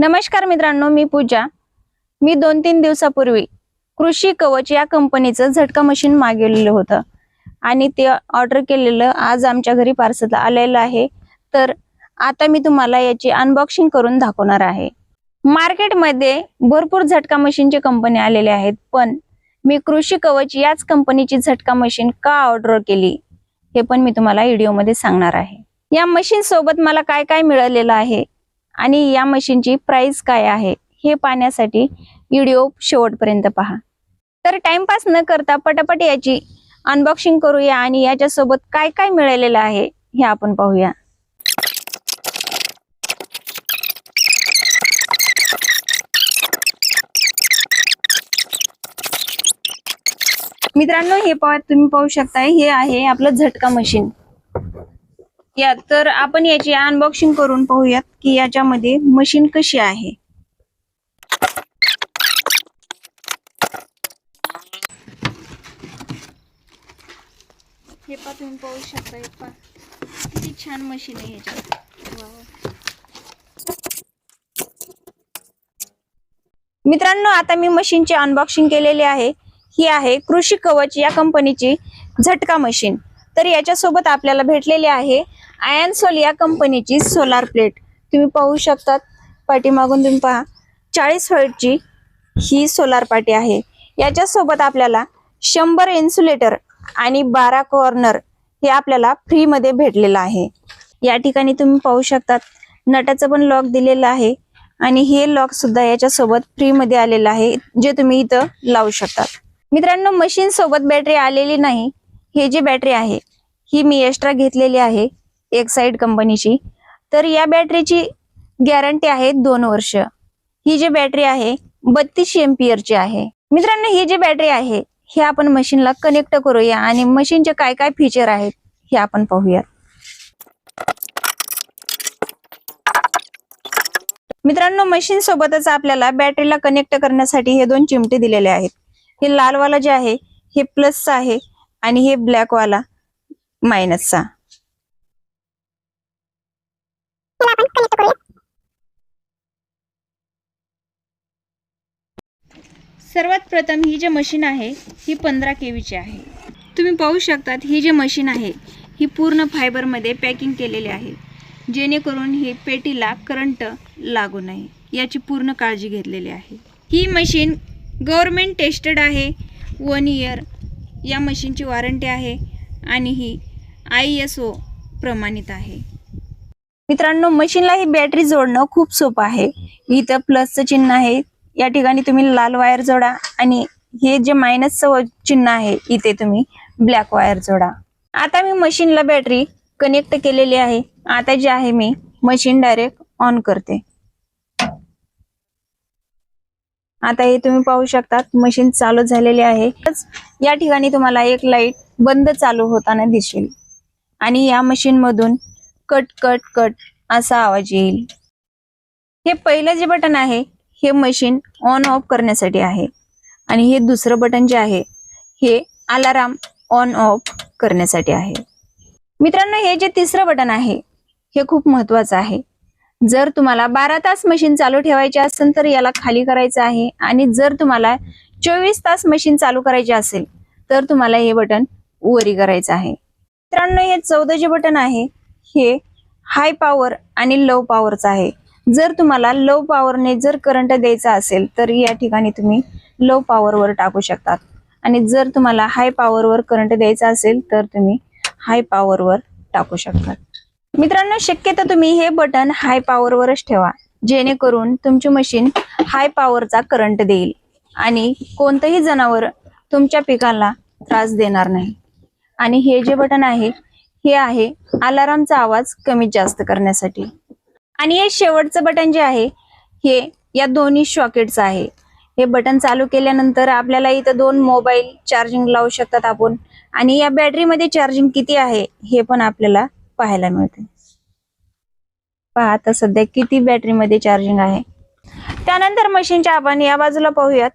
नमस्कार मित्रांनो मी पूजा. मी दोन तीन दिवसापूर्वी कृषी कवच या कंपनीचं झटका मशीन मागवलेलं होतं आणि ते ऑर्डर केलेलं आज आमच्या घरी पार्सल आलेलं आहे. तर आता मी तुम्हाला याची अनबॉक्सिंग करून दाखवणार आहे. मार्केटमध्ये भरपूर झटका मशीनचे कंपनी आलेले आहेत पण मी कृषी कवच याच कंपनीची झटका मशीन का ऑर्डर केली हे पण मी तुम्हाला व्हिडिओमध्ये सांगणार आहे. या मशीन सोबत मला काय काय मिळालेलं आहे आणि या मशीनची प्राइस काय आहे हे पाहण्यासाठी व्हिडिओ शेवटपर्यंत पहा. तर टाइमपास न करता पटापट याची अनबॉक्सिंग करूया आणि याच्यासोबत काय काय मिळालेलं आहे हे आपण पाहूया. मित्रांनो हे पाहत तुम्ही पाहू शकताय हे आहे आपलं झटका मशीन. या तर आपण याची अनबॉक्सिंग करून पाहूयात की याच्यामध्ये मशीन कशी आहे. हे पा तुम्ही पाहू शकता हे पा किती छान मशीन आहे ह्याच्यात. मित्रांनो आता मी मशीनची अनबॉक्सिंग केलेली आहे. ही आहे कृषी कवच या कंपनीची झटका मशीन तर याच्यासोबत आपल्याला भेटलेली आहे आयन सोल या कंपनीची सोलार प्लेट तुम्ही पाहू शकतात. पाठीमागून तुम्ही पहा. चाळीस व्होल्टची ही सोलार पाटी आहे. याच्यासोबत आपल्याला शंभर इन्सुलेटर आणि बारा कॉर्नर हे आपल्याला फ्रीमध्ये भेटलेलं आहे. या ठिकाणी तुम्ही पाहू शकतात. नटाचं पण लॉक दिलेलं आहे आणि हे लॉक सुद्धा याच्यासोबत फ्रीमध्ये आलेलं आहे जे तुम्ही इथं लावू शकतात. मित्रांनो मशीन सोबत बॅटरी आलेली नाही. हे जी बॅटरी आहे ही मी एक्स्ट्रा घेतलेली आहे एक साईड कंपनीची तर या बॅटरीची गॅरंटी आहे दोन वर्ष. ही जी बॅटरी आहे बत्तीस एमपीएरची आहे. मित्रांनो ही जी बॅटरी आहे हे आपण मशीनला कनेक्ट करूया आणि मशीनचे काय काय फीचर आहेत हे आपण पाहूया मित्रांनो मशीन सोबतच आपल्याला बॅटरीला कनेक्ट करण्यासाठी हे दोन चिमटे दिलेले आहेत. हे लालवाला जे आहे हे प्लस आहे आणि हे ब्लॅक वाला मायनसचा सर्वात प्रथम ही जी मशीन आहे ही पंधरा केवीची आहे. तुम्ही पाहू शकतात ही जी मशीन आहे ही पूर्ण फायबरमध्ये पॅकिंग केलेली आहे. जेणेकरून ही पेटीला करंट लागू नये याची पूर्ण काळजी घेतलेली आहे. ही मशीन गव्हर्मेंट टेस्टेड आहे वन इयर या मशीनची वॉरंटी आहे आणि ही आय एस ओ प्रमाणित आहे. मित्रांनो मशीनला ही बॅटरी जोडणं खूप सोपं आहे. इथं प्लसचं चिन्ह आहे. या ठिकाणी तुम्ही लाल वायर जोडा आणि हे जे मायनसचं चिन्ह आहे इथे तुम्ही ब्लॅक वायर जोडा. आता मी मशीनला बॅटरी कनेक्ट केलेली आहे. आता जे आहे मी मशीन डायरेक्ट ऑन करते. आता हे तुम्ही पाहू शकतात मशीन चालू झालेली आहे. या ठिकाणी तुम्हाला एक लाइट बंद चालू होताना दिसेल. आणि या मशीन मधून कट कट कट असा आवाज येईल. हे पहिलं जे बटन आहे हे मशीन ऑन ऑफ करण्यासाठी आहे. आणि हे दुसरं बटन जे आहे हे अलाराम ऑन ऑफ करण्यासाठी आहे. मित्रांनो हे जे तिसरं बटन आहे हे खूप महत्वाचं आहे. जर तुम्हाला बारा तास मशीन चालू ठेवायचे असेल तर याला खाली करायचं आहे. आणि जर तुम्हाला चोवीस तास मशीन चालू करायचे असेल तर तुम्हाला हे बटन वरी करायचं आहे. मित्रांनो हे चौदा जे बटन आहे. हे हाय पॉवर आणि लो पॉवरचं आहे. जर तुम्हाला लो पॉवरने जर करंट द्यायचा असेल तर या ठिकाणी तुम्ही लो पॉवरवर टाकू शकतात. आणि जर तुम्हाला हाय पॉवरवर करंट द्यायचा असेल तर तुम्ही हाय पॉवरवर टाकू शकतात. मित्रांनो शक्यतो तुम्ही हे बटन हाय पॉवरवरच ठेवा. जेणेकरून तुमची मशीन हाय पॉवरचा करंट देईल. आणि कोणतंही जनावर तुमच्या पिकाला त्रास देणार नाही. आणि हे जे बटन आहे हे आहे अलारामचा आवाज कमी जास्त करण्यासाठी. आणि हे शेवटचं बटन जे आहे हे या दोन्ही शॉकेटचं आहे. हे बटन चालू केल्यानंतर आपल्याला इथं दोन मोबाईल चार्जिंग लावू शकतात आपण. आणि या बॅटरीमध्ये चार्जिंग किती आहे हे पण आपल्याला पाहायला मिळते पहा आता सध्या किती बॅटरीमध्ये चार्जिंग आहे. त्यानंतर मशीनच्या आपण या बाजूला पाहूयात.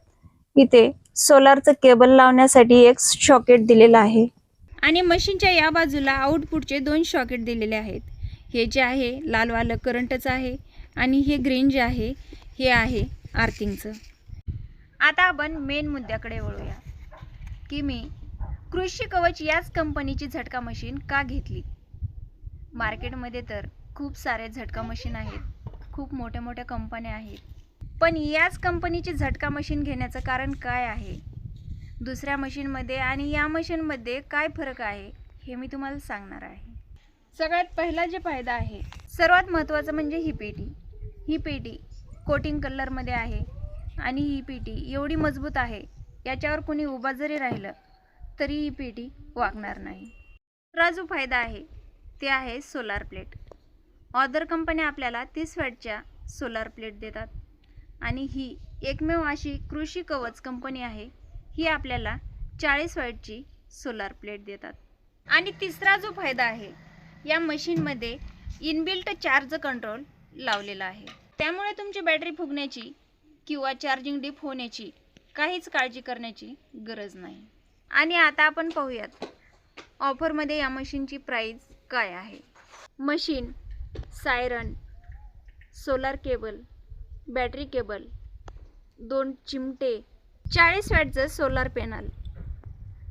इथे सोलारचं केबल लावण्यासाठी एक शॉकेट दिलेलं आहे. आणि मशीनच्या या बाजूला आउटपुटचे दोन शॉकेट दिलेले आहेत. हे जे आहे लालवालं करंटचं आहे आणि हे ग्रीन जे आहे हे आहे आर्थिंगचं. आता आपण मेन मुद्द्याकडे वळूया. की मी कृषी कवच याच कंपनीची झटका मशीन का घेतली? मार्केटमध्ये तर खूप सारे झटका मशीन आहेत. खूप मोठ्या मोठ्या कंपन्या आहेत. पण याच कंपनीची झटका मशीन घेण्याचं कारण काय आहे? दुसऱ्या मशीनमध्ये आणि या मशीनमध्ये काय फरक आहे हे मी तुम्हाला सांगणार आहे. सगळ्यात पहिला जे फायदा आहे सर्वात महत्त्वाचं म्हणजे ही पेटी. ही पेटी कोटिंग कलरमध्ये आहे आणि ही पेटी एवढी मजबूत आहे याच्यावर कोणी उभा जरी राहिलं तरी ही पेटी वागणार नाही. दुसरा जो फायदा आहे ते आहे सोलार प्लेट. ऑदर कंपन्या आपल्याला तीस वॅटच्या सोलार प्लेट देतात. आणि ही एकमेव अशी कृषी कवच कंपनी आहे ही आपल्याला चाळीस वॅटची सोलार प्लेट देतात. आणि तिसरा जो फायदा आहे या मशीनमध्ये इनबिल्ट चार्ज कंट्रोल लावलेला आहे. त्यामुळे तुमची बॅटरी फुगण्याची किंवा चार्जिंग डिप होण्याची काहीच काळजी करण्याची गरज नाही. आणि आता आपण पाहूयात ऑफरमध्ये या मशीनची प्राईज काय आहे? Machine siren solar cable battery cable दोन चिमटे चाळीस वॅटचं सोलार पॅनल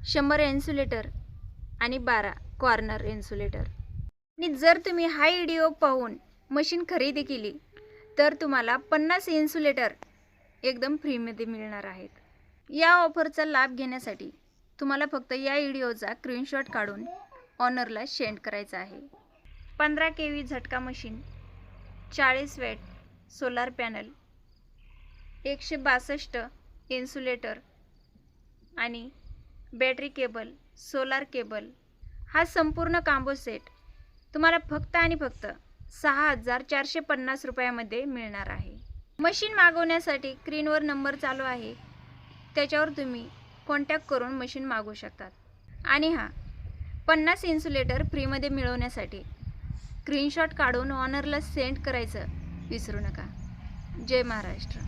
शंभर इन्सुलेटर आणि बारा कॉर्नर इन्सुलेटर आणि जर तुम्ही हा व्हिडिओ पाहून मशीन खरेदी केली तर तुम्हाला पन्नास इन्सुलेटर एकदम फ्रीमध्ये मिळणार आहेत. या ऑफरचा लाभ घेण्यासाठी तुम्हाला फक्त या व्हिडिओचा स्क्रीनशॉट काढून ऑनरला सेंड करायचा आहे. पंधरा के व्ही झटका मशीन चाळीस वॅट सोलार पॅनल एकशे बासष्ट इन्सुलेटर आणि बॅटरी केबल सोलार केबल हा संपूर्ण कांबो सेट तुम्हाला फक्त आणि फक्त सहा हजार चारशे पन्नास रुपयामध्ये मिळणार आहे. मशीन मागवण्यासाठी स्क्रीनवर नंबर चालू आहे. त्याच्यावर तुम्ही कॉन्टॅक्ट करून मशीन मागवू शकतात. आणि हां पन्नास इन्सुलेटर फ्रीमध्ये मिळवण्यासाठी स्क्रीनशॉट काढून ऑनरला सेंड करायचं विसरू नका. जय महाराष्ट्र.